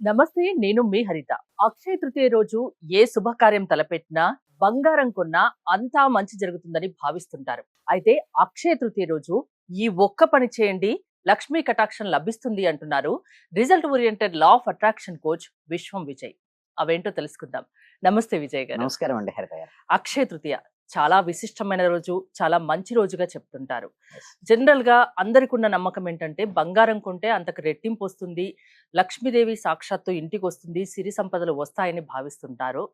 నమస్తే నేను మీ హరిత. అక్షయ తృతీయ రోజు ఏ శుభకార్యం తలపెట్టినా బంగారం కొన్నా అంతా మంచి జరుగుతుందని భావిస్తుంటారు. అయితే అక్షయ తృతీయ రోజు ఈ ఒక్క పని చేయండి లక్ష్మీ కటాక్షం లభిస్తుంది అంటున్నారు result oriented law of attraction coach Viswam Vijay. అవేంటో తెలుసుకుందాం. నమస్తే విజయ్ గారు. నమస్కారం అండి హరిత అక్షయ తృతీయ చాలా విశిష్టమైన రోజు చాలా మంచి రోజుగా చెప్తుంటారు. జనరల్గా అందరికి ఉన్న నమ్మకం ఏంటంటే బంగారం కొంటే అంతకు రెట్టింపు వస్తుంది లక్ష్మీదేవి సాక్షాత్తు ఇంటికి వస్తుంది సిరి సంపదలు వస్తాయని భావిస్తుంటారు.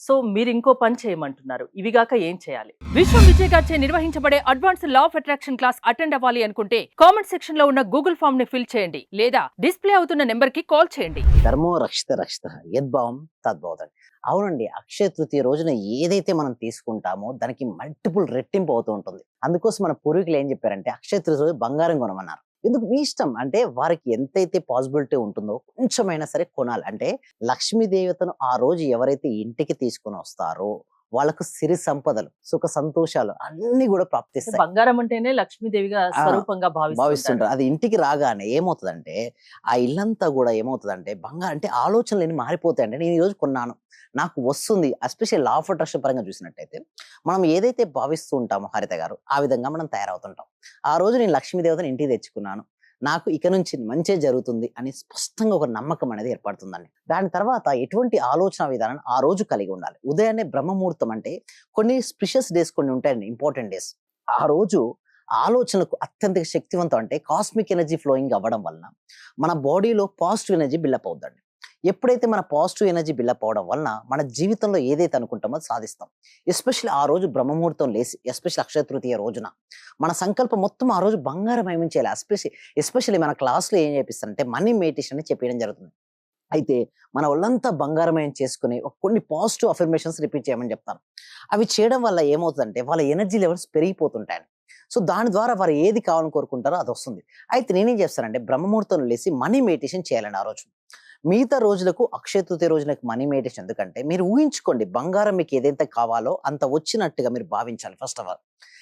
సో మీరు ఇంకో పని చేయమంటున్నారు ఇవి గాక ఏం చేయాలి? విశ్వం విజయ్ గారిచే నిర్వహించబడే advance law of attraction class attend అవ్వాలి అనుకుంటే కామెంట్ సెక్షన్లో ఉన్న గూగుల్ ఫామ్ని ఫిల్ చేయండి లేదా డిస్ప్లే అవుతున్న నెంబర్కి కాల్ చేయండి. ధర్మో రక్షిత రక్షిత యద్భావం. తద్భవతం అవునండి అక్షయ తృతీయ రోజున ఏదైతే మనం తీసుకుంటామో దానికి మల్టిపుల్ రెట్టింపు అవుతూ ఉంటుంది. అందుకోసం మన పూర్వీకులు ఏం చెప్పారంటే అక్షయ తృతీయ రోజు బంగారం కొనమన్నారు. ఎందుకు? మీ ఇష్టం. అంటే వారికి ఎంతైతే పాసిబిలిటీ ఉంటుందో కొంచెమైనా సరే కొనాలి. అంటే లక్ష్మీ దేవతను ఆ రోజు ఎవరైతే ఇంటికి తీసుకొని వస్తారో వాళ్ళకు సిరి సంపదలు సుఖ సంతోషాలు అన్ని కూడా ప్రాప్తిస్తాయి బంగారం అంటేనే లక్ష్మీదేవిగా స్వరూపంగా భావిస్తుంటారు. భావిస్తుంటారు. అది ఇంటికి రాగానే ఏమవుతుందంటే ఆ ఇల్లంతా కూడా ఏమవుతుందంటే బంగారం అంటే ఆలోచనలు ఎన్ని మారిపోతాయంటే నేను ఈ రోజు కొన్నాను. నాకు వస్తుంది. ఎస్పెషల్ లా ఆఫ్ అట్రాక్షన్ పరంగా చూసినట్టయితే మనం ఏదైతే భావిస్తూ ఉంటామో హరిత గారు ఆ విధంగా మనం తయారవుతుంటాం. ఆ రోజు నేను లక్ష్మీదేవతని ఇంటికి తెచ్చుకున్నాను. నాకు ఇక నుంచి మంచే జరుగుతుంది అని స్పష్టంగా ఒక నమ్మకం అనేది ఏర్పడుతుందండి. దాని తర్వాత ఎటువంటి ఆలోచన విధానం ఆ రోజు కలిగి ఉండాలి. ఉదయాన్నే బ్రహ్మముహూర్తం అంటే కొన్ని స్పెషస్ డేస్ కొన్ని ఉంటాయండి ఇంపార్టెంట్ డేస్. ఆ రోజు ఆలోచనకు అత్యంత శక్తివంతం అంటే కాస్మిక్ ఎనర్జీ ఫ్లోయింగ్ అవ్వడం వలన మన బాడీలో పాజిటివ్ ఎనర్జీ బిల్డప్ అవుతుందండి ఎప్పుడైతే మన పాజిటివ్ ఎనర్జీ బిల్డప్ అవడం వలన మన జీవితంలో ఏదైతే అనుకుంటామో అది సాధిస్తాం. ఎస్పెషల్లీ ఆ రోజు బ్రహ్మముహూర్తం లేసి ఎస్పెషల్ అక్షయ తృతీయ రోజున మన సంకల్పం మొత్తం ఆ రోజు బంగారం చేయాలి ఎస్పెషల్ ఎస్పెషల్లీ మన క్లాస్లో ఏం చేపిస్తారంటే మనీ మెడిటేషన్ అని చెప్పడం జరుగుతుంది. అయితే మన ఒళ్ళంతా బంగారమయం చేసుకుని కొన్ని పాజిటివ్ అఫర్మేషన్స్ రిపీట్ చేయమని చెప్తాను. అవి చేయడం వల్ల ఏమవుతుందంటే వాళ్ళ ఎనర్జీ లెవెల్స్ పెరిగిపోతుంటాయి సో దాని ద్వారా వారు ఏది కావాలని కోరుకుంటారో అది వస్తుంది. అయితే నేనేం చేస్తానంటే బ్రహ్మముహూర్తంలో లేసి మనీ మెడిటేషన్ చేయాలని ఆ రోజు. మిగతా రోజులకు అక్షయ తృతీయ రోజులకు మనీ మెడిటేషన్ ఎందుకంటే మీరు ఊహించుకోండి బంగారం మీకు ఏదైతే కావాలో అంత వచ్చినట్టుగా మీరు భావించాలి ఫస్ట్ ఆఫ్ ఆల్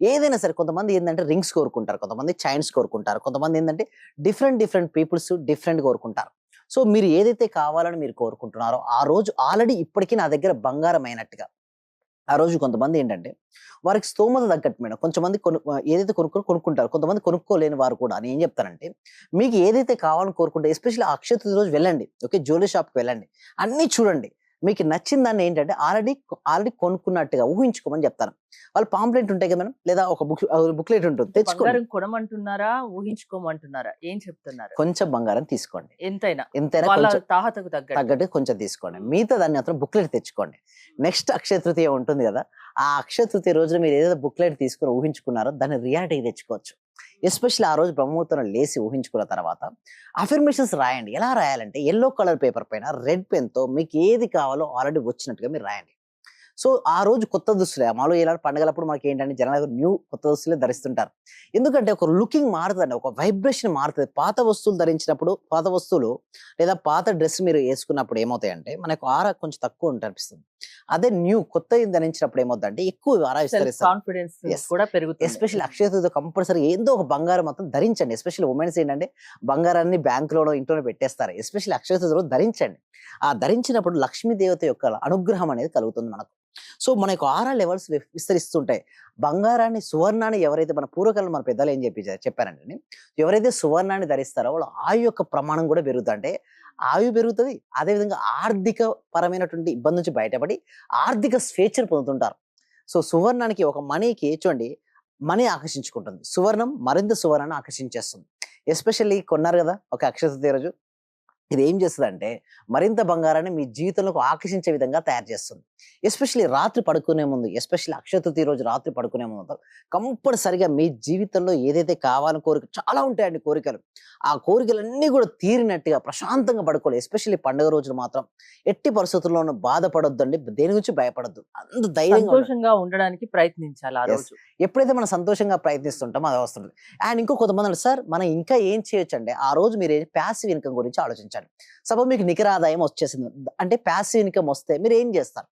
ఏదైనా సరే కొంతమంది ఏంటంటే రింగ్స్ కోరుకుంటారు కొంతమంది చైన్స్ కోరుకుంటారు కొంతమంది ఏంటంటే డిఫరెంట్ డిఫరెంట్ పీపుల్స్ డిఫరెంట్ కోరుకుంటారు. సో మీరు ఏదైతే కావాలని మీరు కోరుకుంటున్నారో ఆ రోజు ఆల్రెడీ ఇప్పటికీ నా దగ్గర బంగారం అయినట్టుగా ఆ రోజు కొంతమంది ఏంటంటే వారికి స్తోమత తగ్గట్టు మేడం కొంతమంది కొను ఏదైతే కొనుక్కొని కొనుక్కుంటారు కొంతమంది కొనుక్కోలేని వారు కూడా నేను ఏం చెప్తానంటే మీకు ఏదైతే కావాలని కోరుకుంటే ఎస్పెషల్లీ అక్షయ తృతీయ రోజు వెళ్ళండి ఓకే? జ్యువెలరీ షాప్కి వెళ్ళండి. అన్నీ చూడండి. మీకు నచ్చిన దాన్ని ఏంటంటే ఆల్రెడీ ఆల్రెడీ కొనుక్కున్నట్టుగా ఊహించుకోమని చెప్తాను. వాళ్ళు పాంప్లెంట్ ఉంటాయి కదా మేడం? లేదా ఒక బుక్ బుక్లెట్ ఉంటుంది తెచ్చుకోండి. కొనమంటున్నారా? ఊహించుకోమంటున్నారా? ఏం చెప్తున్నారు? కొంచెం బంగారం తీసుకోండి. ఎంతైనా. ఎంతైనా తాహతకు తగ్గట్టు. తగ్గట్టు కొంచెం తీసుకోండి. మిగతా దాన్ని మాత్రం బుక్లెట్ తెచ్చుకోండి. నెక్స్ట్ అక్షయ తృతీయ ఉంటుంది కదా ఆ అక్షయ తృతీయ రోజున మీరు ఏదైతే బుక్లెట్ తీసుకుని ఊహించుకున్నారో దాన్ని రియాలిటీ తెచ్చుకోవచ్చు. ఎస్పెషల్లీ ఆ రోజు బ్రహ్మముహూర్తం లేసి ఊహించుకున్న తర్వాత అఫర్మేషన్స్ రాయండి. ఎలా రాయాలంటే ఎల్లో కలర్ పేపర్ పైన రెడ్ పెన్తో మీకు ఏది కావాలో ఆల్రెడీ వచ్చినట్టుగా మీరు రాయండి. సో ఆ రోజు కొత్త దుస్తులే. మాలో ఇలా పండగలప్పుడు మనకి ఏంటంటే జనాలు న్యూ కొత్త దుస్తులే ధరిస్తుంటారు. ఎందుకంటే ఒక లుకింగ్ మారుతుంది ఒక వైబ్రేషన్ మారుతుంది. పాత వస్తువులు ధరించినప్పుడు పాత వస్తువులు లేదా పాత డ్రెస్ మీరు వేసుకున్నప్పుడు ఏమవుతాయంటే మనకు ఆరా కొంచెం తక్కువ అనిపిస్తుంది అదే న్యూ కొత్త ధరించినప్పుడు ఏమవుతుందంటే ఎక్కువ కాన్ఫిడెన్స్. కూడా పెరుగుతుంది. ఎస్పెషల్లీ అక్షయ తృతీయ కంపల్సరీ ఏదో ఒక బంగారం మొత్తం ధరించండి. ఎస్పెషల్లీ ఉమెన్స్ ఏంటంటే బంగారాన్ని బ్యాంకులోనో ఇంట్లోనే పెట్టేస్తారు. ఎస్పెషల్లీ అక్షయ తృతీయ రోజు ధరించండి. ఆ ధరించినప్పుడు లక్ష్మీ దేవత యొక్క అనుగ్రహం అనేది కలుగుతుంది మనకు. సో మన యొక్క ఆరా లెవెల్స్ విస్తరిస్తుంటాయి. బంగారాన్ని సువర్ణాన్ని ఎవరైతే మన పూర్వకాలం మన పెద్దలు ఏం చెప్పి చెప్పారంటే ఎవరైతే సువర్ణాన్ని ధరిస్తారో వాళ్ళు ఆయు యొక్క ప్రమాణం కూడా పెరుగుతుంది ఆయువు పెరుగుతుంది అదేవిధంగా ఆర్థిక పరమైనటువంటి ఇబ్బంది నుంచి బయటపడి ఆర్థిక స్వేచ్ఛను పొందుతుంటారు. సో సువర్ణానికి ఒక మనీకి చూడండి మనీ ఆకర్షించుకుంటుంది. సువర్ణం మరింత సువర్ణాన్ని ఆకర్షించేస్తుంది. ఎస్పెషల్లీ కొన్నారు కదా ఒక అక్షయ రోజు. ఇది ఏం చేస్తుంది అంటే మరింత బంగారాన్ని మీ జీవితంలోకి ఆకర్షించే విధంగా తయారు చేస్తుంది. ఎస్పెషల్లీ రాత్రి పడుకునే ముందు ఎస్పెషల్లీ అక్షయ తృతీయ రోజు రాత్రి పడుకునే ముందు కంపల్సరిగా మీ జీవితంలో ఏదైతే కావాలని కోరిక చాలా ఉంటాయండి కోరికలు. ఆ కోరికలన్నీ కూడా తీరినట్టుగా ప్రశాంతంగా పడుకోవాలి. ఎస్పెషల్లీ పండుగ రోజులు మాత్రం ఎట్టి పరిస్థితుల్లోనూ బాధపడొద్దండి. దేని గురించి భయపడొద్దు. అంత ధైర్యంగా ఉండడానికి ప్రయత్నించాలి ఆ Yes. రోజు. ఎప్పుడైతే మనం సంతోషంగా ప్రయత్నిస్తుంటామో అది వస్తుంది. అండ్ ఇంకో కొంతమంది సార్ మనం ఇంకా ఏం చేయొచ్చు అంటే ఆ రోజు మీరు ప్యాసివ్ ఇన్కమ్ గురించి ఆలోచించండి. సపోజ్ మీకు నికర ఆదాయం వచ్చేసింది. అంటే ప్యాసివ్ ఇన్కమ్ వస్తే మీరు ఏం చేస్తారు?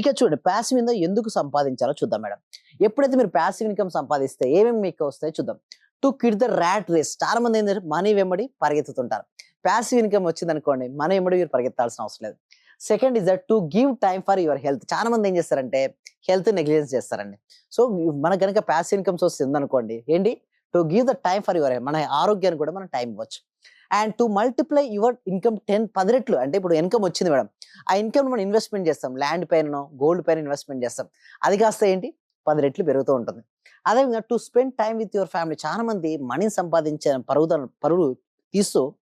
ఇక చూడండి ప్యాసివ్ ఇన్కమ్ ఎందుకు సంపాదించాలో చూద్దాం మేడం. ఎప్పుడైతే మీరు ప్యాసివ్ ఇన్కమ్ సంపాదిస్తే ఏమేమి మీకు వస్తాయో చూద్దాం. To quit the rat race. చాలా మంది ఏంటంటే మనీ వెంబడి పరిగెత్తుతుంటారు. ప్యాసివ్ ఇన్కమ్ వచ్చింది అనుకోండి మనీ వెంబడి మీరు పరిగెత్తాల్సిన అవసరం లేదు. Second is that to give time for your health చాలా మంది ఏం చేస్తారంటే హెల్త్ నెగ్లిజెన్స్ చేస్తారండి. సో మనకు కనుక ప్యాసివ్ ఇన్కమ్స్ వస్తుంది అనుకోండి ఏంటి? To give the time for your మన ఆరోగ్యానికి కూడా మనం టైం ఇవ్వచ్చు. And to multiply your income ten పది రెట్లు అంటే ఇప్పుడు ఇన్కమ్ వచ్చింది మేడం. ఆ ఇన్కమ్ మనం ఇన్వెస్ట్మెంట్ చేస్తాం. ల్యాండ్ పైన గోల్డ్ పైన ఇన్వెస్ట్మెంట్ చేస్తాం. అది కాస్త ఏంటి? పది రెట్లు పెరుగుతూ ఉంటుంది. అదేవిధంగా to spend time with your family చాలా మంది మనీ సంపాదించే పరుగుదల పరుగు తీస్తూ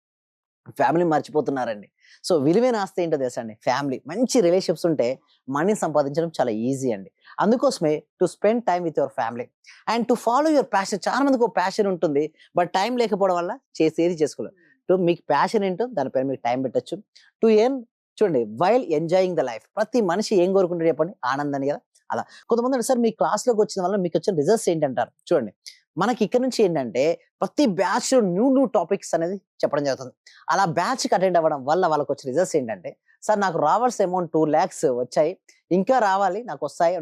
ఫ్యామిలీ మర్చిపోతున్నారండి. సో విలువైన ఆస్తి ఏంటో తెలుసా అండి? ఫ్యామిలీ మంచి రిలేషన్షిప్స్ ఉంటే మనీ సంపాదించడం చాలా ఈజీ అండి. అందుకోసమే to spend time with your family and to follow your passion చాలా మందికి ఒక ప్యాషన్ ఉంటుంది. బట్ టైం లేకపోవడం వల్ల చేసేది చేసుకోలేదు టు మీకు ప్యాషన్ ఏంటో దానిపైన మీకు టైం పెట్టచ్చు. టు ఏం చూడండి వైల్ ఎంజాయింగ్ ద లైఫ్ ప్రతి మనిషి ఏం కోరుకుంటాడు చెప్పండి? ఆనందాన్ని కదా? అలా. కొంతమంది అంటే సార్ మీ క్లాస్లోకి వచ్చిన వల్ల మీకు వచ్చిన రిజల్ట్స్ ఏంటంటారు? చూడండి. మనకి ఇక్కడ నుంచి ఏంటంటే ప్రతి బ్యాచ్ న్యూ న్యూ టాపిక్స్ అనేది చెప్పడం జరుగుతుంది. అలా బ్యాచ్కి అటెండ్ అవ్వడం వల్ల వాళ్ళకి వచ్చిన రిజల్ట్స్ ఏంటంటే సార్ నాకు రావాల్సిన అమౌంట్ టూ ల్యాక్స్ వచ్చాయి. ఇంకా రావాలి నాకు వస్తాయి.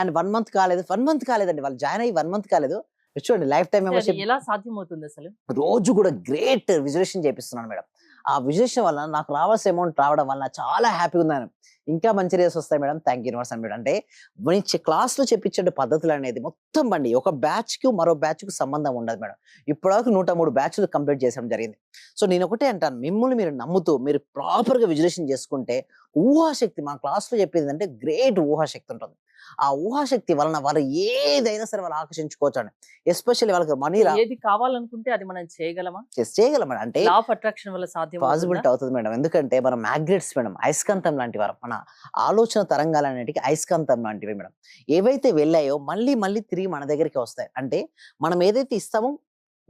అండ్ వన్ మంత్ కాలేదు. వన్ మంత్ కాలేదండి. వాళ్ళు జాయిన్ అయ్యి వన్ మంత్ కాలేదు. చూడండి లైఫ్ టైం మెంబర్షిప్ ఎలా సాధ్యమవుతుంది అసలు? రోజు కూడా గ్రేట్ విజులేషన్ చేపిస్తున్నాను మేడం. ఆ విజులేషన్ వల్ల నాకు రావాల్సిన అమౌంట్ రావడం వల్ల చాలా హ్యాపీగా ఉన్నాను ఇంకా మంచి రేస్ వస్తాయి madam. Thank you universe madam. అంటే మంచి క్లాస్లో చెప్పించే పద్ధతులు అనేది మొత్తం బండి ఒక బ్యాచ్కి మరో బ్యాచ్కు సంబంధం ఉండదు మేడం. ఇప్పటివరకు నూట మూడు బ్యాచ్లు కంప్లీట్ చేసడం జరిగింది. సో నేను ఒకటే అంటాను మిమ్మల్ని మీరు నమ్ముతూ మీరు ప్రాపర్గా విజులేషన్ చేసుకుంటే ఊహాశక్తి మన క్లాస్లో చెప్పేది అంటే గ్రేట్ ఊహాశక్తి ఉంటుంది. ఆ ఊహాశక్తి వలన వాళ్ళు ఏదైనా సరే వాళ్ళు ఆకర్షించుకోవచ్చు అండి ఎస్పెషల్లీ వాళ్ళకి మనీ ఏది కావాలనుకుంటే అది మనం చేయగలమా? చేయగలం అంటే లా ఆఫ్ అట్రాక్షన్ వల్ల సాధ్యం పాసిబిలిటీ అవుతుంది మేడం. ఎందుకంటే మనం మ్యాగ్నెట్స్ మేడం అయస్కాంతం లాంటి వారు మన ఆలోచన తరంగాలు అనేటివి అయస్కాంతం లాంటివి మేడం. ఏవైతే వెళ్ళాయో మళ్ళీ మళ్ళీ తిరిగి మన దగ్గరికి వస్తాయి. అంటే మనం ఏదైతే ఇస్తామో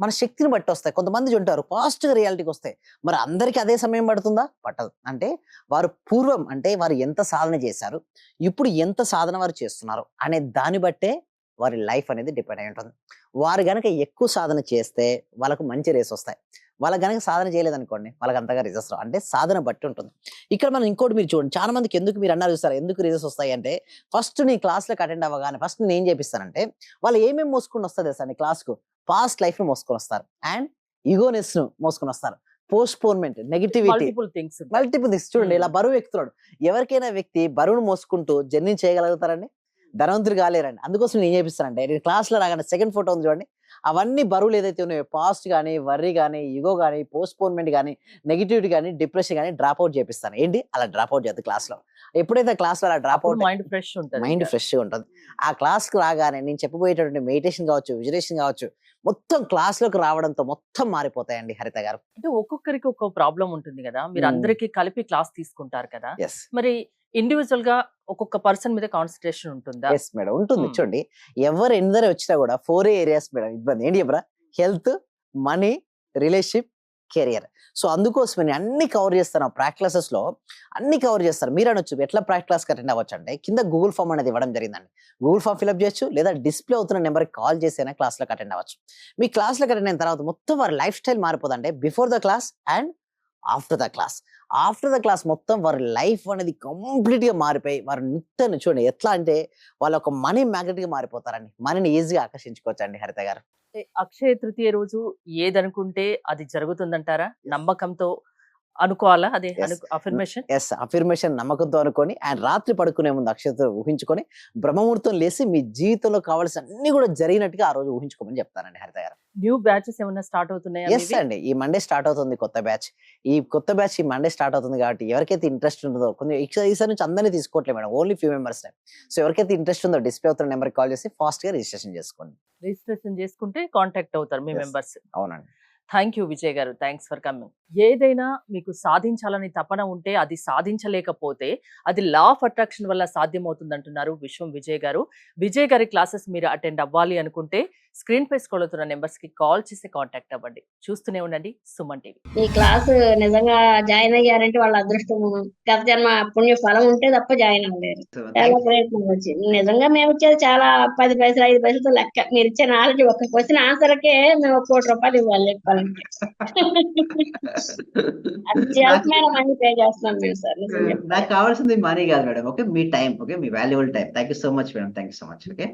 మన శక్తిని బట్టి వస్తాయి కొంతమంది ఉంటారు ఫాస్ట్గా రియాలిటీకి వస్తాయి. మరి అందరికీ అదే సమయం పడుతుందా? పట్టదు. అంటే వారు పూర్వం అంటే వారు ఎంత సాధన చేశారు ఇప్పుడు ఎంత సాధన వారు చేస్తున్నారు అనే దాన్ని బట్టే వారి లైఫ్ అనేది డిపెండ్ అయి ఉంటుంది. వారు కనుక ఎక్కువ సాధన చేస్తే వాళ్ళకు మంచి రేస్ వస్తాయి. వాళ్ళ కనుక సాధన చేయలేదనుకోండి వాళ్ళకి అంతగా రిజల్ట్స్ రావు. అంటే సాధన బట్టి ఉంటుంది. ఇక్కడ మనం ఇంకోటి మీరు చూడండి. చాలా మందికి ఎందుకు మీరు అన్నారు చూస్తారు ఎందుకు రిజల్ట్స్ వస్తాయి అంటే ఫస్ట్ నీ క్లాస్లకు అటెండ్ అవ్వగానే ఫస్ట్ నేను ఏం చేపిస్తానంటే వాళ్ళు ఏమేమి మోసుకొని వస్తుంది సార్ నీ క్లాస్కు? పాస్ట్ లైఫ్ని మోసుకొని వస్తారు అండ్ ఈగోనెస్ను మోసుకొని వస్తారు postponement negativity things multiple things చూడండి Hmm. ఇలా బరువు ఎక్కుతున్నాడు. ఎవరికైనా వ్యక్తి బరువును మోసుకుంటూ జర్నీ చేయగలుగుతారండి? ధనవంతులు కాలేరండి. అందుకోసం నేను ఏం చేపిస్తానంటే నేను క్లాస్లో రాగానే సెకండ్ ఫోటో ఉంది చూడండి. అవన్నీ బరువులు ఏదైతే ఉన్నాయో పాస్ట్ కానీ వర్రీ కానీ ఇగో కానీ పోస్ట్ పోన్మెంట్ కానీ నెగిటివిటీ కానీ డిప్రెషన్ కానీ డ్రాప్ అవుట్ చేపిస్తాను. ఏంటి? అలా డ్రాప్ అవుట్ చేద్దాం క్లాస్లో ఎప్పుడైతే క్లాస్లో అలా డ్రాప్ అవుట్ మైండ్ ఫ్రెష్ ఉంటుంది మైండ్ ఫ్రెష్గా ఉంటుంది. ఆ క్లాస్కి రాగానే నేను చెప్పబోయేటటువంటి మెడిటేషన్ కావచ్చు విజులేషన్ కావచ్చు మొత్తం క్లాస్లోకి రావడంతో మొత్తం మారిపోతాయండి హరిత గారు. అంటే ఒక్కొక్కరికి ఒక్కో ప్రాబ్లం ఉంటుంది కదా. మీరు. అందరికి కలిపి క్లాస్ తీసుకుంటారు కదా. మరి ఇండివిజువల్గా ఒక్కొక్క పర్సన్ మీద కాన్సన్ట్రేషన్ ఉంటుందా? ఎస్ మేడం ఉంటుంది. చూడండి. ఎవరు ఎందరు వచ్చినా కూడా ఫోర్ ఏరియాస్ మేడం ఇబ్బంది. ఏంటి చెప్పరా? Health money relationship career so అందుకోసమే నేను అన్ని కవర్ చేస్తాను ప్రాక్టీసెస్లో అన్ని కవర్ చేస్తాను మీరు అనొచ్చు. ఎట్లా ప్రాక్టీస్ అటెండ్ అవ్వచ్చు అంటే కింద గూగుల్ ఫామ్ అనేది ఇవ్వడం జరిగిందండి. గూగుల్ ఫామ్ ఫిల్అప్ చేయొచ్చు లేదా డిస్ప్లే అవుతున్న నెంబర్కి కాల్ చేసైనా క్లాస్లోకి అటెండ్ అవ్వచ్చు. మీ క్లాస్లోకి అటెండ్ అయిన తర్వాత మొత్తం వారి life style మారిపోతుందంటే before the class and after the class after the class మొత్తం వారి లైఫ్ అనేది కంప్లీట్గా మారిపోయి వారి నిత్యాన్ని చూడండి. ఎట్లా అంటే వాళ్ళ ఒక మనీ మ్యాగ్నెట్గా మారిపోతారండి. మనీని ఈజీగా ఆకర్షించుకోవచ్చు అండి హరిత గారు. అక్షయ తృతీయ రోజు ఏదనుకుంటే అది జరుగుతుందంటారా? నమ్మకంతో అనుకోవాలా? అదే. అఫర్మేషన్ ఎస్ అఫర్మేషన్ నమ్మకంతో అనుకొని అండ్ రాత్రి పడుకునే ముందు అక్షయతో ఊహించుకొని బ్రహ్మముహూర్తం లేసి మీ జీవితంలో కావాల్సిన అన్ని కూడా జరిగినట్టుగా ఆ రోజు ఊహించుకోమని చెప్తానండి హరిత గారు. న్యూ బ్యాచెస్ ఏమైనా స్టార్ట్ అవుతున్నాయా ఎస్ అండి. ఈ మండే స్టార్ట్ అవుతుంది కొత్త బ్యాచ్ ఈ కొత్త బ్యాచ్ ఈ మండే స్టార్ట్ అవుతుంది కాబట్టి ఎవరికైతే ఇంట్రెస్ట్ ఉంటుందో కొంచెం ఈసారి నుంచి అందరినీ తీసుకోవట్లేదు madam only few members so ఎవరికైతే ఇంట్రెస్ట్ ఉందో డిస్ప్లే అవుతున్న నెంబర్కి కాల్ చేసి ఫాస్ట్గా రిజిస్ట్రేషన్ చేసుకోండి. రిజిస్ట్రేషన్ చేసుకుంటే కాంటాక్ట్ అవుతారు మీ. మెంబర్స్ అవునండి. థ్యాంక్ యూ విజయ్ గారు. థ్యాంక్స్ ఫర్ కమింగ్ ఏదైనా మీకు సాధించాలని తపన ఉంటే అది సాధించలేకపోతే అది లా ఆఫ్ అట్రాక్షన్ వల్ల సాధ్యమవుతుంది అంటున్నారు విశ్వం విజయ్ గారు. విజయ్ గారి క్లాసెస్ మీరు అటెండ్ అవ్వాలి అనుకుంటే స్క్రీన్ పై స్క్రోల్ అవుతున్న నెంబర్స్కి కాల్ చేసి కాంటాక్ట్ అవ్వండి. చూస్తూనే ఉండండి. సుమన్ టీవీ. ఈ క్లాస్ నిజంగా జాయిన్ అయ్యారంటే వాళ్ళ అదృష్టం గత జన్మ పుణ్య ఫలం ఉంటే తప్ప జాయిన్ అవ్వలేరు. చాలా ప్రయత్నం వచ్చింది. నిజంగా మేము ఇచ్చేది చాలా పది పైసలు ఐదు పైసలతో లెక్క. మీరు ఇచ్చే నాలెడ్జ్ ఒక క్వశ్చన్ ఆన్సర్కే మేము ఒక కోటి రూపాయలు ఇవ్వాలి చెప్పాలంటే. అత్యల్పమైన మనీ పే చేస్తున్నాం మేము సార్ నాకు కావాల్సింది మనీ కాదు మేడం. ఓకే? మీ time. Okay? Me valuable time. Thank you so much madam. Thank you so much. Okay?